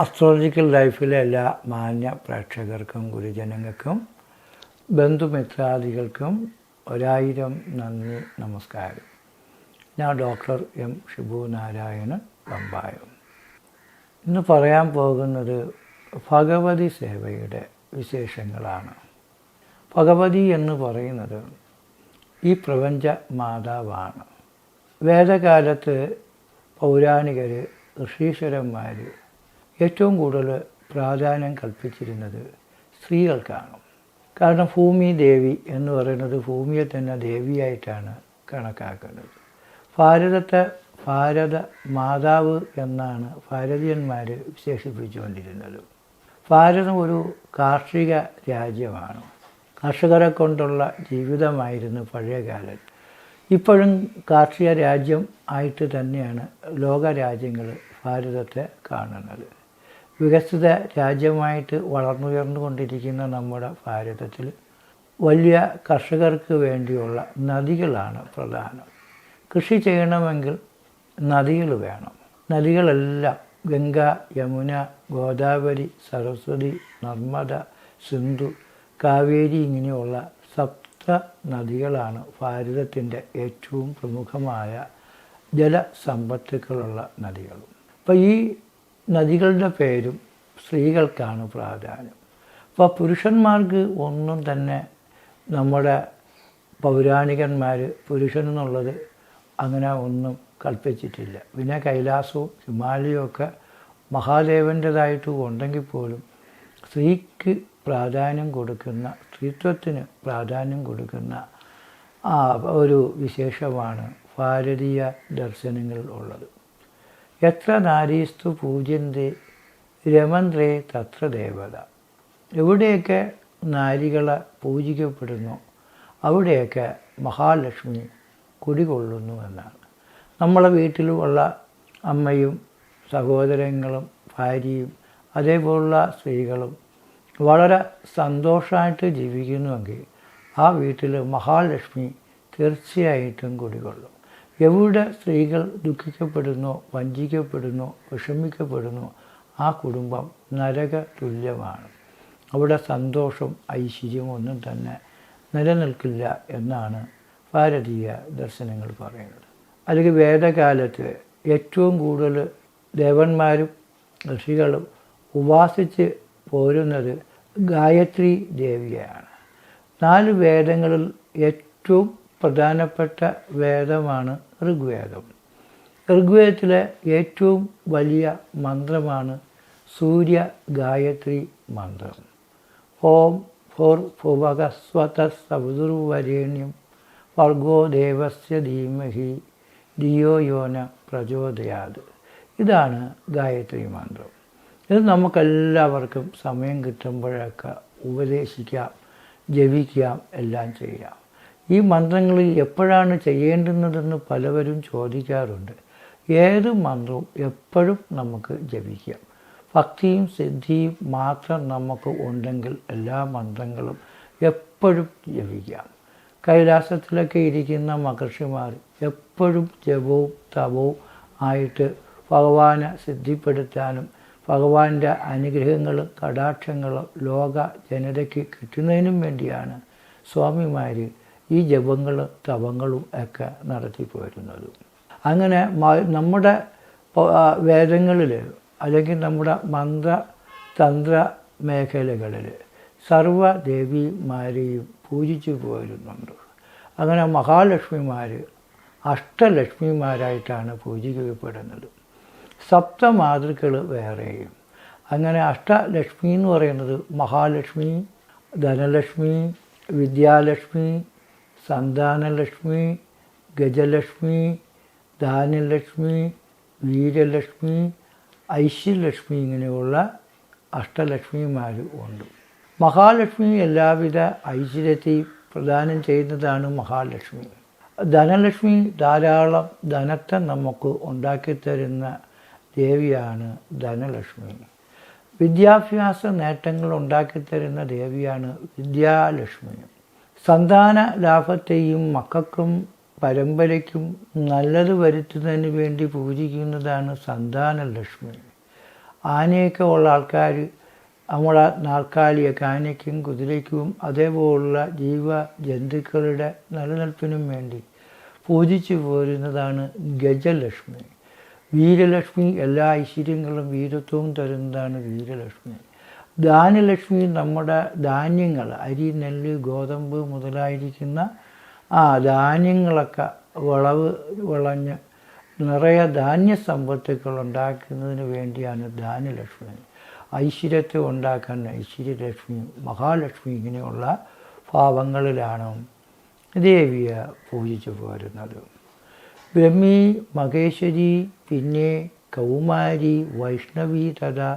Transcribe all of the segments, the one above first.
Astrological ലൈഫിലെ എല്ലാ മാന്യ പ്രേക്ഷകർക്കും ഗുരുജനങ്ങൾക്കും ബന്ധുമിത്രാദികൾക്കും ഒരായിരം നന്ദി നമസ്കാരം. ഞാൻ ഡോക്ടർ എം. ഷിബു നാരായണൻ പമ്പായം. ഇന്ന് പറയാൻ പോകുന്നത് ഭഗവതി സേവയുടെ വിശേഷങ്ങളാണ്. ഭഗവതി എന്ന് പറയുന്നത് ഈ പ്രപഞ്ച മാതാവാണ്. വേദകാലത്ത് പൗരാണികർ ഋഷീശ്വരന്മാർ ഏറ്റവും കൂടുതൽ പ്രാധാന്യം കൽപ്പിച്ചിരുന്നത് സ്ത്രീകൾക്കാണ്. കാരണം ഭൂമി ദേവി എന്ന് പറയുന്നത് ഭൂമിയെ തന്നെ ദേവിയായിട്ടാണ് കണക്കാക്കുന്നത്. ഭാരതത്തെ ഭാരത മാതാവ് എന്നാണ് ഭാരതീയന്മാർ വിശേഷിപ്പിച്ചുകൊണ്ടിരുന്നത്. ഭാരതം ഒരു കാർഷിക രാജ്യമാണ്. കർഷകരെ കൊണ്ടുള്ള ജീവിതമായിരുന്നു പഴയ കാലത്ത് ഇപ്പോഴും കാർഷിക രാജ്യം ആയിട്ട് തന്നെയാണ് ലോകരാജ്യങ്ങൾ ഭാരതത്തെ കാണുന്നത്. വികസിത രാജ്യമായിട്ട് വളർന്നുയർന്നുകൊണ്ടിരിക്കുന്ന നമ്മുടെ ഭാരതത്തിൽ വലിയ കർഷകർക്ക് വേണ്ടിയുള്ള നദികളാണ് പ്രധാനം. കൃഷി ചെയ്യണമെങ്കിൽ നദികൾ വേണം. നദികളെല്ലാം ഗംഗ യമുന ഗോദാവരി സരസ്വതി നർമ്മദ സിന്ധു കാവേരി ഇങ്ങനെയുള്ള സപ്ത നദികളാണ് ഭാരതത്തിന്റെ ഏറ്റവും പ്രമുഖമായ ജലസമ്പത്തുക്കളുള്ള നദികളും. അപ്പോൾ ഈ നദികളുടെ പേരും സ്ത്രീകൾക്കാണ് പ്രാധാന്യം. അപ്പോൾ പുരുഷന്മാർക്ക് ഒന്നും തന്നെ നമ്മുടെ പൗരാണികന്മാർ പുരുഷൻ എന്നുള്ളത് അങ്ങനെ ഒന്നും കൽപ്പിച്ചിട്ടില്ല. പിന്നെ കൈലാസവും ഹിമാലയവും ഒക്കെ മഹാദേവന്റെതായിട്ട് ഉണ്ടെങ്കിൽ പോലും സ്ത്രീക്ക് പ്രാധാന്യം കൊടുക്കുന്ന സ്ത്രീത്വത്തിന് പ്രാധാന്യം കൊടുക്കുന്ന ഒരു വിശേഷമാണ് ഭാരതീയ ദർശനങ്ങളിൽ ഉള്ളത്. എത്ര നാരീസ്തു പൂജ്യന്തി? രമന്ത്രേ തത്ര ദേവത. എവിടെയൊക്കെ നാരികളെ പൂജിക്കപ്പെടുന്നു അവിടെയൊക്കെ മഹാലക്ഷ്മി കുടികൊള്ളുന്നു എന്നാണ്. നമ്മളെ വീട്ടിലുമുള്ള അമ്മയും സഹോദരങ്ങളും ഭാര്യയും അതേപോലുള്ള സ്ത്രീകളും വളരെ സന്തോഷമായിട്ട് ജീവിക്കുന്നുവെങ്കിൽ ആ വീട്ടിൽ മഹാലക്ഷ്മി തീർച്ചയായിട്ടും കുടികൊള്ളും. എവിടെ സ്ത്രീകൾ ദുഃഖിക്കപ്പെടുന്നോ വഞ്ചിക്കപ്പെടുന്നോ വിഷമിക്കപ്പെടുന്നു ആ കുടുംബം നരക തുല്യമാണ് അവിടെ സന്തോഷം ഐശ്വര്യം ഒന്നും തന്നെ നിലനിൽക്കില്ല എന്നാണ് ഭാരതീയ ദർശനങ്ങൾ പറയുന്നത്. അല്ലെങ്കിൽ വേദകാലത്ത് ഏറ്റവും കൂടുതൽ ദേവന്മാരും ഋഷികളും ഉപാസിച്ച് പോരുന്നത് ഗായത്രി ദേവിയാണ് നാല് വേദങ്ങളിൽ ഏറ്റവും പ്രധാനപ്പെട്ട വേദമാണ് ഋഗ്വേദം. ഋഗ്വേദത്തിലെ ഏറ്റവും വലിയ മന്ത്രമാണ് സൂര്യ ഗായത്രി മന്ത്രം. ഓം ഫോർ ഭുവകസ്വത സൗദുർവരേണ്യം വർഗോ ദേവസ്യ ധീമഹി ധിയോ യോന പ്രചോദയാത്. ഇതാണ് ഗായത്രി മന്ത്രം. ഇത് നമുക്കെല്ലാവർക്കും സമയം കിട്ടുമ്പോഴൊക്കെ ഉപദേശിക്കാം ജപിക്കാം എല്ലാം ചെയ്യാം. ഈ മന്ത്രങ്ങൾ എപ്പോഴാണ് ചെയ്യേണ്ടുന്നതെന്ന് പലവരും ചോദിക്കാറുണ്ട്. ഏത് മന്ത്രവും എപ്പോഴും നമുക്ക് ജപിക്കാം. ഭക്തിയും സിദ്ധിയും മാത്രം നമുക്ക് ഉണ്ടെങ്കിൽ എല്ലാ മന്ത്രങ്ങളും എപ്പോഴും ജപിക്കാം. കൈലാസത്തിലൊക്കെ ഇരിക്കുന്ന മഹർഷിമാർ എപ്പോഴും ജപവും തപവും ആയിട്ട് ഭഗവാനെ സിദ്ധിപ്പെടുത്താനും ഭഗവാന്റെ അനുഗ്രഹങ്ങളും കടാക്ഷങ്ങളും ലോക ജനതയ്ക്ക് കിട്ടുന്നതിനും വേണ്ടിയാണ് സ്വാമിമാർ ഈ ജപങ്ങളും തവങ്ങളും ഒക്കെ നടത്തി പോരുന്നത്. അങ്ങനെ നമ്മുടെ വേദങ്ങളിൽ അല്ലെങ്കിൽ നമ്മുടെ മന്ത്ര തന്ത്ര മേഖലകളിൽ സർവദേവിമാരെയും പൂജിച്ചു പോരുന്നുണ്ട്. അങ്ങനെ മഹാലക്ഷ്മിമാർ അഷ്ടലക്ഷ്മിമാരായിട്ടാണ് പൂജിക്കപ്പെടുന്നത്. സപ്തമാതൃക്കൾ വേറെയും. അങ്ങനെ അഷ്ടലക്ഷ്മി എന്ന് പറയുന്നത് മഹാലക്ഷ്മി ധനലക്ഷ്മി വിദ്യാലക്ഷ്മി സന്താനലക്ഷ്മി ഗജലക്ഷ്മി ധാന്യലക്ഷ്മി വീരലക്ഷ്മി ഐശ്വര്യലക്ഷ്മി ഇങ്ങനെയുള്ള അഷ്ടലക്ഷ്മിമാർ ഉണ്ട്. മഹാലക്ഷ്മി എല്ലാവിധ ഐശ്വര്യത്തെയും പ്രദാനം ചെയ്യുന്നതാണ് മഹാലക്ഷ്മി. ധനലക്ഷ്മി ധാരാളം ധനത്തെ നമുക്ക് ഉണ്ടാക്കിത്തരുന്ന ദേവിയാണ് ധനലക്ഷ്മി. വിദ്യാഭ്യാസ നേട്ടങ്ങൾ ഉണ്ടാക്കിത്തരുന്ന ദേവിയാണ് വിദ്യാലക്ഷ്മി. സന്താന ലാഭത്തെയും മക്കൾക്കും പരമ്പരയ്ക്കും നല്ലത് വരുത്തുന്നതിന് വേണ്ടി പൂജിക്കുന്നതാണ് സന്താന ലക്ഷ്മി. ആനയൊക്കെ ഉള്ള ആൾക്കാർ നമ്മളെ നാൽക്കാലിയൊക്കെ ആനയ്ക്കും കുതിരയ്ക്കും അതേപോലുള്ള ജീവ ജന്തുക്കളുടെ നിലനിൽപ്പിനും വേണ്ടി പൂജിച്ചു പോരുന്നതാണ് ഗജലക്ഷ്മി. വീരലക്ഷ്മി എല്ലാ ഐശ്വര്യങ്ങളും വീരത്വവും തരുന്നതാണ് വീരലക്ഷ്മി. ധാന്യലക്ഷ്മി നമ്മുടെ ധാന്യങ്ങൾ അരി നെല്ല് ഗോതമ്പ് മുതലായിരിക്കുന്ന ആ ധാന്യങ്ങളൊക്കെ വിളവ് വിളഞ്ഞ് നിറയെ ധാന്യ സമ്പത്തുക്കൾ ഉണ്ടാക്കുന്നതിന് വേണ്ടിയാണ് ധാന്യലക്ഷ്മി. ഐശ്വര്യത്തെ ഉണ്ടാക്കാൻ ഐശ്വര്യലക്ഷ്മി മഹാലക്ഷ്മി ഇങ്ങനെയുള്ള ഭാവങ്ങളിലാണ് ദേവിയെ പൂജിച്ചു പോരുന്നത്. ബ്രഹ്മി മഹേശ്വരി പിന്നെ കൗമാരി വൈഷ്ണവി തഥാ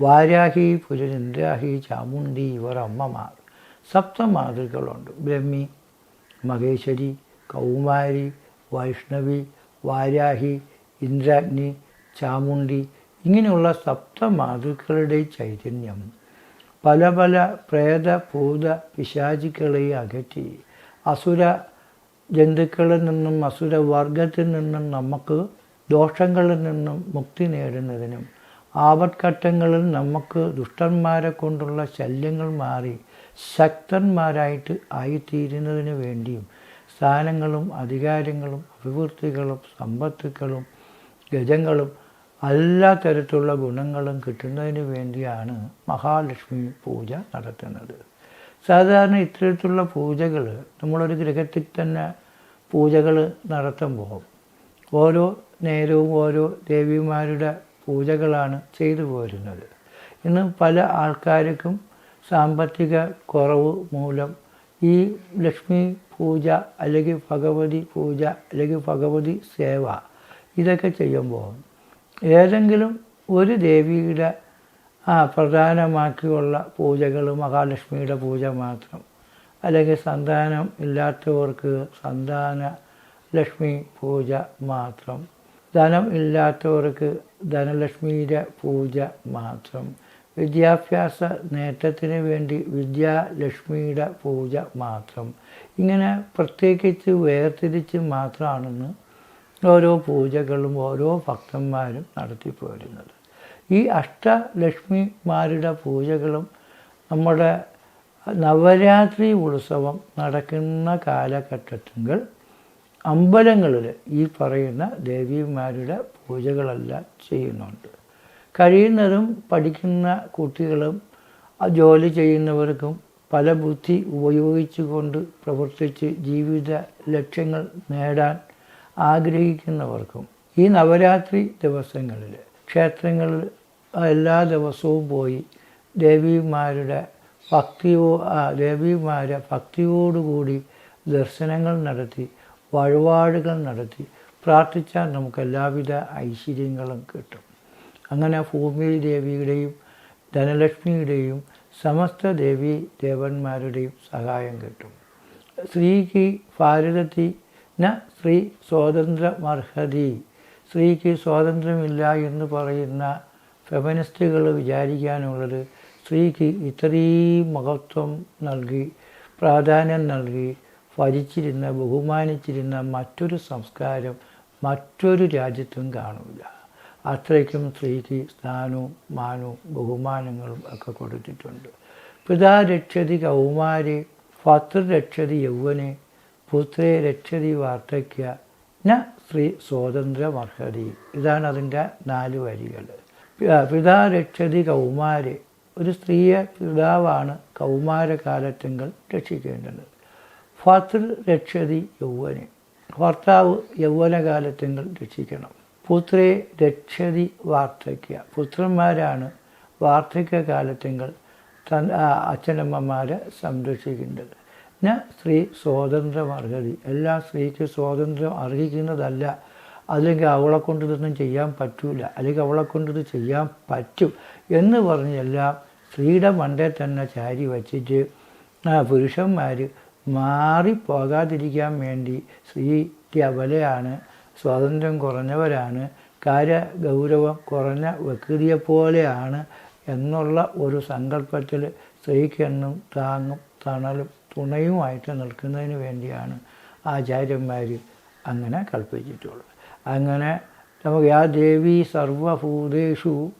വാരാഹി പുരനിന്ദ്രാഹി ചാമുണ്ടി ഇവർ അമ്മമാർ. സപ്തമാതൃകളുണ്ട് ബ്രഹ്മി മഹേശ്വരി കൗമാരി വൈഷ്ണവി വാരാഹി ഇന്ദ്രാഗ്നി ചാമുണ്ടി ഇങ്ങനെയുള്ള സപ്തമാതൃക്കളുടെ ചൈതന്യം. പല പല പ്രേത ഭൂത പിശാചികളെ അകറ്റി. അസുര ജന്തുക്കളിൽ നിന്നും അസുര വർഗത്തിൽ നിന്നും നമുക്ക് ദോഷങ്ങളിൽ നിന്നും മുക്തി നേടുന്നതിനും ആപത്ഘട്ടങ്ങളിൽ നമുക്ക് ദുഷ്ടന്മാരെ കൊണ്ടുള്ള ശല്യങ്ങൾ മാറി ശക്തന്മാരായിട്ട് ആയിത്തീരുന്നതിന് വേണ്ടിയും സ്ഥാനങ്ങളും അധികാരങ്ങളും അഭിവൃദ്ധികളും സമ്പത്തുക്കളും ഗജങ്ങളും എല്ലാ തരത്തിലുള്ള ഗുണങ്ങളും കിട്ടുന്നതിന് വേണ്ടിയാണ് മഹാലക്ഷ്മി പൂജ നടത്തുന്നത്. സാധാരണ ഇത്തരത്തിലുള്ള പൂജകൾ നമ്മളൊരു ഗ്രഹത്തിൽ തന്നെ പൂജകൾ നടത്തുമ്പോൾ ഓരോ നേരവും ഓരോ ദേവിമാരുടെ പൂജകളാണ് ചെയ്തു പോരുന്നത്. ഇന്ന് പല ആൾക്കാർക്കും സാമ്പത്തിക കുറവ് മൂലം ഈ ലക്ഷ്മി പൂജ അല്ലെങ്കിൽ ഭഗവതി പൂജ അല്ലെങ്കിൽ ഭഗവതി സേവ ഇതൊക്കെ ചെയ്യുമ്പോൾ ഏതെങ്കിലും ഒരു ദേവിയുടെ ആ പ്രധാനമാക്കിയുള്ള പൂജകൾ മഹാലക്ഷ്മിയുടെ പൂജ മാത്രം. അല്ലെങ്കിൽ സന്താനം ഇല്ലാത്തവർക്ക് സന്താന ലക്ഷ്മി പൂജ മാത്രം. ധനം ഇല്ലാത്തവർക്ക് ധനലക്ഷ്മിയുടെ പൂജ മാത്രം. വിദ്യാഭ്യാസ നേട്ടത്തിന് വേണ്ടി വിദ്യാലക്ഷ്മിയുടെ പൂജ മാത്രം. ഇങ്ങനെ പ്രത്യേകിച്ച് വേർതിരിച്ച് മാത്രമാണെന്ന് ഓരോ പൂജകളും ഓരോ ഭക്തന്മാരും നടത്തിപ്പോരുന്നത് ഈ അഷ്ടലക്ഷ്മിമാരുടെ പൂജകളും നമ്മുടെ നവരാത്രി ഉത്സവം നടക്കുന്ന കാലഘട്ടത്തിൽ അമ്പലങ്ങളിൽ ഈ പറയുന്ന ദേവിമാരുടെ പൂജകളെല്ലാം ചെയ്യുന്നുണ്ട്. കഴിയുന്നതും പഠിക്കുന്ന കുട്ടികളും ജോലി ചെയ്യുന്നവർക്കും പല ബുദ്ധി ഉപയോഗിച്ചുകൊണ്ട് പ്രവർത്തിച്ച് ജീവിത ലക്ഷ്യങ്ങൾ നേടാൻ ആഗ്രഹിക്കുന്നവർക്കും ഈ നവരാത്രി ദിവസങ്ങളിൽ ക്ഷേത്രങ്ങളിൽ എല്ലാ ദിവസവും പോയി ദേവിമാരുടെ ഭക്തിയോ ദേവിമാരെ ഭക്തിയോടുകൂടി ദർശനങ്ങൾ നടത്തി വഴിപാടുകൾ നടത്തി പ്രാർത്ഥിച്ചാൽ നമുക്ക് എല്ലാവിധ ഐശ്വര്യങ്ങളും കിട്ടും. അങ്ങനെ ഭൂമി ദേവിയുടെയും ധനലക്ഷ്മിയുടെയും സമസ്ത ദേവി ദേവന്മാരുടെയും സഹായം കിട്ടും. സ്ത്രീക്ക് ഭാരതത്തി ന സ്ത്രീ സ്വാതന്ത്ര്യമർഹതി. സ്ത്രീക്ക് സ്വാതന്ത്ര്യമില്ല എന്ന് പറയുന്ന ഫെമിനിസ്റ്റുകൾ വിചാരിക്കാനുള്ളത് സ്ത്രീക്ക് ഇത്രയും മഹത്വം നൽകി പ്രാധാന്യം നൽകി ഭരിച്ചിരുന്ന ബഹുമാനിച്ചിരുന്ന മറ്റൊരു സംസ്കാരം മറ്റൊരു രാജ്യത്തും കാണില്ല അത്രയ്ക്കും സ്ത്രീക്ക് സ്ഥാനവും മാനവും ബഹുമാനങ്ങളും ഒക്കെ കൊടുത്തിട്ടുണ്ട്. പിതാ രക്ഷതി കൗമാരി ഭർത്തൃ രക്ഷതി യൗവനെ പുത്രേ രക്ഷതി വാർദ്ധക്യ ന സ്ത്രീ സ്വാതന്ത്ര്യമർഹതി ഇതാണ് അതിന്റെ നാല് വരികൾ. പിതാ രക്ഷതി കൗമാരെ. ഒരു സ്ത്രീയെ പിതാവാണ് കൗമാരകാലത്തെങ്കിൽ രക്ഷിക്കേണ്ടത്. ഭർത്തൃ രക്ഷതി യൗവനെ ഭർത്താവ് യൗവനകാലത്തെങ്കിൽ രക്ഷിക്കണം. പുത്രേ രക്ഷതി വാർദ്ധക്യ. പുത്രന്മാരാണ് വാർദ്ധക്യകാലത്തെങ്കിൽ തൻ അച്ഛനമ്മമാരെ സംരക്ഷിക്കേണ്ടത്. ഞാൻ സ്ത്രീ സ്വാതന്ത്ര്യം അർഹതി എല്ലാ സ്ത്രീക്ക് സ്വാതന്ത്ര്യം അർഹിക്കുന്നതല്ല. അല്ലെങ്കിൽ അവളെ കൊണ്ട് ഇതൊന്നും ചെയ്യാൻ പറ്റൂല. അല്ലെങ്കിൽ അവളെ കൊണ്ട് ചെയ്യാൻ പറ്റും എന്ന് പറഞ്ഞെല്ലാം സ്ത്രീയുടെ മണ്ടേ തന്നെ ചാരി വച്ചിട്ട് പുരുഷന്മാർ മാറിപ്പോകാതിരിക്കാൻ വേണ്ടി സ്ത്രീക്ക് അവലയാണ് സ്വാതന്ത്ര്യം കുറഞ്ഞവരാണ്. കാര്യ ഗൗരവം കുറഞ്ഞ വ്യക്തിയെ പോലെയാണ് എന്നുള്ള ഒരു സങ്കല്പത്തിൽ സ്ത്രീക്കെന്നും താങ്ങും തണലും തുണയുമായിട്ട് നിൽക്കുന്നതിന് വേണ്ടിയാണ് ആചാര്യന്മാർ അങ്ങനെ കൽപ്പിച്ചിട്ടുള്ളത്. അങ്ങനെ നമുക്ക് ആ ദേവി സർവഭൂതേഷു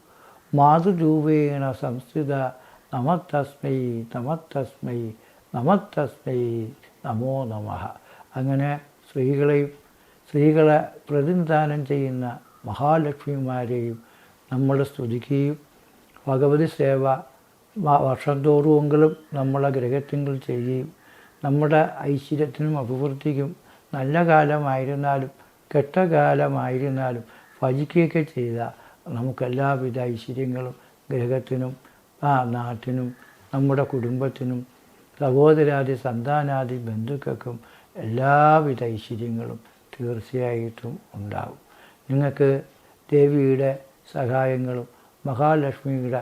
മാതൃരൂപേണ സംസ്ഥിത നമത്തസ്മൈ നമത്തസ്മൈ നമത്തസ്മൈ നമോ നമ. അങ്ങനെ സ്ത്രീകളെയും സ്ത്രീകളെ പ്രതിനിധാനം ചെയ്യുന്ന മഹാലക്ഷ്മിമാരെയും നമ്മൾ സ്തുതിക്കുകയും ഭഗവതി സേവ വർഷം തോറുമെങ്കിലും നമ്മളെ ഗ്രഹത്തിങ്കിൽ ചെയ്യുകയും നമ്മുടെ ഐശ്വര്യത്തിനും അഭിവൃദ്ധിക്കും നല്ല കാലമായിരുന്നാലും കെട്ട കാലമായിരുന്നാലും ഭജിക്കുകയൊക്കെ ചെയ്ത നമുക്കെല്ലാവിധ ഐശ്വര്യങ്ങളും ഗ്രഹത്തിനും ആ നാട്ടിനും നമ്മുടെ കുടുംബത്തിനും സഹോദരാദി സന്താനാദി ബന്ധുക്കൾക്കും എല്ലാവിധ ഐശ്വര്യങ്ങളും തീർച്ചയായിട്ടും ഉണ്ടാകും. നിങ്ങൾക്ക് ദേവിയുടെ സഹായങ്ങളും മഹാലക്ഷ്മിയുടെ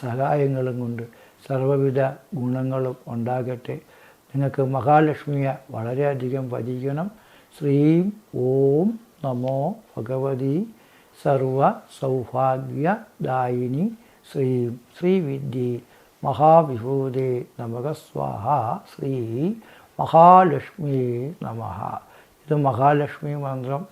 സഹായങ്ങളും കൊണ്ട് സർവവിധ ഗുണങ്ങളും ഉണ്ടാകട്ടെ. നിങ്ങൾക്ക് മഹാലക്ഷ്മിയെ വളരെയധികം ഭജിക്കണം ശ്രീം ഓം നമോ ഭഗവതി. സർവ സൗഭാഗ്യദായിനി ശ്രീം ശ്രീവിദ്യേ മഹാവിഭൂതേ നമക സ്വാഹ ശ്രീ മഹാലക്ഷ്മി നമ ഇത് മഹാലക്ഷ്മി മന്ത്രം.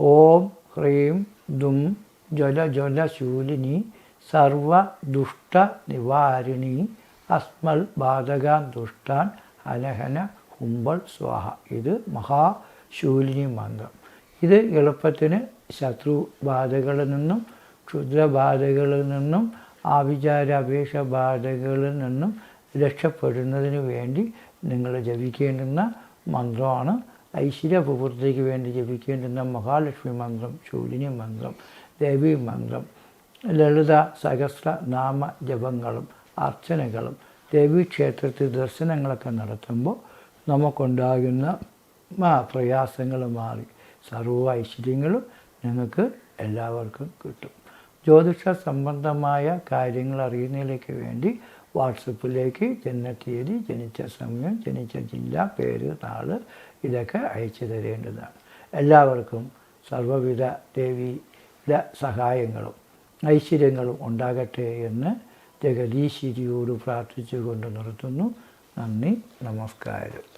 ഓം ഹ്രീം ദും ജ്വല ജ്വല ശൂലിനി സർവ ദുഷ്ട നിവാരിണി അസ്മൽ ബാധകാൻ ദുഷ്ടാൻ ഹനഹന ഹുംബൾ സ്വാഹ. ഇത് മഹാശൂലിനി മന്ത്രം. ഇത് എളുപ്പത്തിന് ശത്രു ബാധകളിൽ നിന്നും ക്ഷുദ്രബാധകളിൽ നിന്നും ആവിചാര അപേക്ഷ ബാധകളിൽ നിന്നും രക്ഷപ്പെടുന്നതിന് വേണ്ടി നിങ്ങൾ ജപിക്കേണ്ടുന്ന മന്ത്രമാണ്. ഐശ്വര്യപൂർത്തിക്ക് വേണ്ടി ജപിക്കേണ്ടുന്ന മഹാലക്ഷ്മി മന്ത്രം ശൂലിനി മന്ത്രം ദേവി മന്ത്രം ലളിത സഹസ്ര നാമ ജപങ്ങളും അർച്ചനകളും ദേവീക്ഷേത്രത്തിൽ ദർശനങ്ങളൊക്കെ നടത്തുമ്പോൾ നമുക്കുണ്ടാകുന്ന പ്രയാസങ്ങൾ മാറി. സർവ ഐശ്വര്യങ്ങളും നിങ്ങൾക്ക് എല്ലാവർക്കും കിട്ടും. ജ്യോതിഷ സംബന്ധമായ കാര്യങ്ങൾ അറിയുന്നതിലേക്ക് വേണ്ടി വാട്സപ്പിലേക്ക് ജനനത്തീയതി ജനിച്ച സമയം ജനിച്ച ജില്ല പേര് നാൾ ഇതൊക്കെ അയച്ചു തരേണ്ടതാണ്. എല്ലാവർക്കും സർവവിധ ദേവിയുടെ സഹായങ്ങളും ഐശ്വര്യങ്ങളും ഉണ്ടാകട്ടെ എന്ന് ജഗദീശ്വരിയോട് പ്രാർത്ഥിച്ചുകൊണ്ട് നിർത്തുന്നു. നന്ദി നമസ്കാരം.